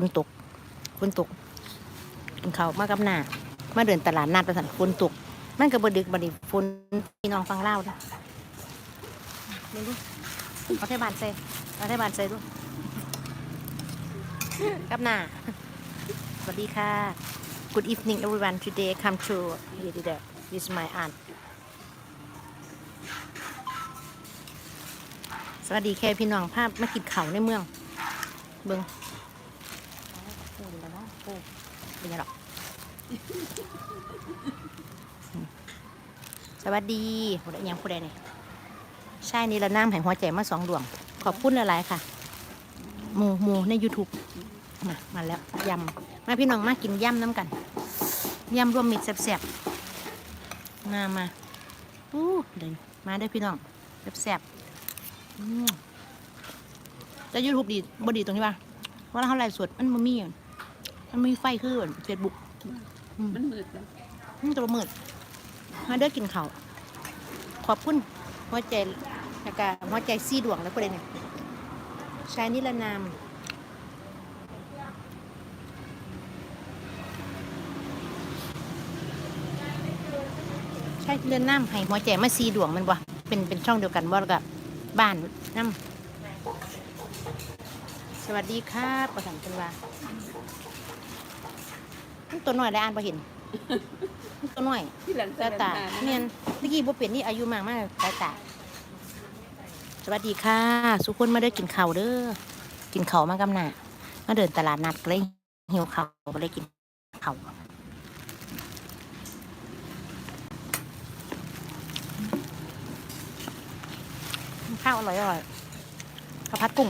ฝนตกฝนตกกินข้าวมากับหน้ามาเดินตลาดนัดประสันฝนตก มันก็บดึกบัดนี้ฝนพี่น้องฟังเล่าวนะเบิ่งดูเอาเทบานใส่เอาเทบานใส่ดูกับหน้าสวัสดีค่ะ Good evening everyone today come to here today this my aunt สวัสดีแค่พี่น้องภาพมากินเขาในเมือง เบิงโอ้ย แล้วเนาะโอ้เป็นไงหรอกอืมสวัสดีผู้ใดยังผู้ใดเนี่ยใช่นี่ละน้ำแห่งหัวใจมาสองดวง ขอบคุณหลายๆค่ะหมูหมูใน YouTube มามาแล้วยำมาพี่น้องมากินยำน้ำกันยำรวมมิตรแซ่บๆมามาอู้เดินมาเด้อพี่น้องแซ่บๆอืมแต่ยูทูบดีบดีตรงที่ว่าเว่าเขาไลฟ์สดมันมันมีอะ มันมีไฟคือเฟซบุ๊กมันมืดแล้วมันจะมืดมาเด้อกินเขาวขอบคุณหัวใจแล้วก็หัวใจซี่ดวงแล้วประเด็นเนี่ยชายนิรนามใช่เรือนน้ำให้หัวใจมาซีดวงแมันบ่เป็นเป็นช่องเดียวกันบ่แล้วก็บ้านน้ำสวัสดีครับประสันเป็นว่ามัน ตัวน้อยได้อ่านบ่เห็นมันตัวน้อยที่หลังตาตาเนียนเมื่อกี้บ่เปลี่ยนนี่อายุมากมากตาตาสวัสดีค่ะ สุกคนมาเด้อกินข้าวเด้อกินข้าวมากำหน้ามาเดินตลาดนัดก็เลยหิวข้าวก็เลยกินข้าวข้าวอร่อยอร่อยข้าวผัดกุ้ง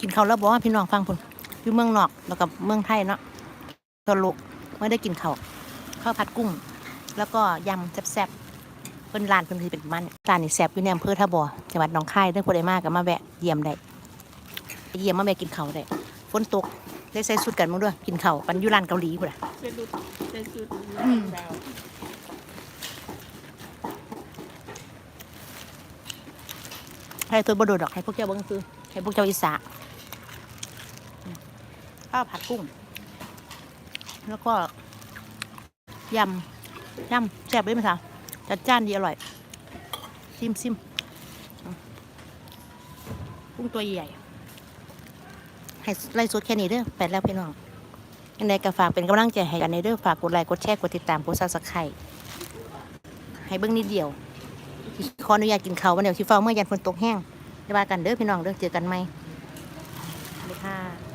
กินข้าวแล้วบอกว่าพี่น้องฟังพุ่นอยู่เมืองนอกแล้วกับเมืองไทยเนาะตลกไม่ได้กินข้าวข้าวผัดกุ้ง แล้วก็ยำแซ่บๆเพิ่นร้านเพิ่นคือเป็นมันร้านนี่แซ่บอยู่ในอำเภอท่าบ่อจังหวัดหนองคายเรื่องผู้ใดมากก็มาแวะเยี่ยมได้เยี่ยมมาแวะกินข้าวได้ฝนตกได้ใส่สุดกันมั้งด้วยกินข้าวกันอยู่ร้านเกาหลีพุ่นน่ะใส่ดูใส่สูตรอืมดาว ให้ตัวบดดอกให้พวกเจ้าเบิ้งคือให้พวกเจ้าอิสระข้าวผัดกุ้ง แล้วก็ยำยำแซ่บไหมคะจัดจ้านดีอร่อย ซิมซิมกุ้งตัวใหญ่ให้ไล่สดแค่นี้เด้อไปแล้วพี่น้องยังไงก็ฝากเป็นกำลังใจให้กันในเด้อฝากกดไลค์กดแชร์กดติดตามกดซับสไครต์ให้เบิ้งนิดเดียว ขออนุญาตกินเขาวันเดียวชิฟ้าเมื่อยันฝนตกแห้งจะว่ากันเด้อพี่น้องเด้อเจอกันไหมสวัสดีค่ะ